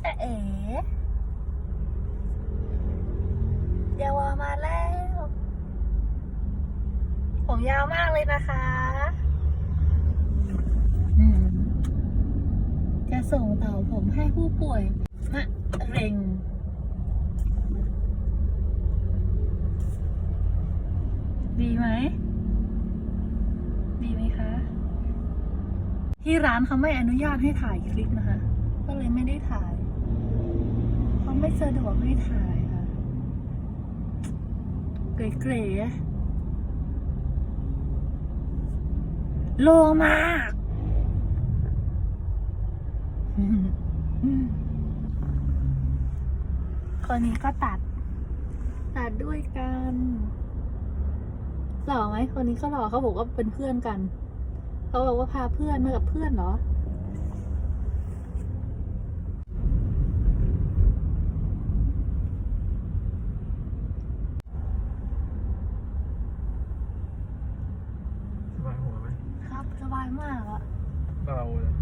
จะเอ๋เยาวามาแล้ว ผมยาวมากเลยนะคะจะส่งเต่าผมให้ผู้ป่วยมะเร็งดีไหม ดีไหมคะ ที่ร้านเขาไม่อนุญาตให้ถ่ายคลิปนะคะ ก็เลยไม่ได้ถ่าย ไม่สะดวกให้ถ่ายค่ะ เก๋ๆโลมากอืมอืมคนนี้ก็ตัด ตัดด้วยกันหล่อไหมคนนี้ก็หล่อเขาบอกว่าเป็นเพื่อนกัน เขาบอกว่าพาเพื่อนมากับเพื่อนเหรอ ส บายมายมากอะเบาเลย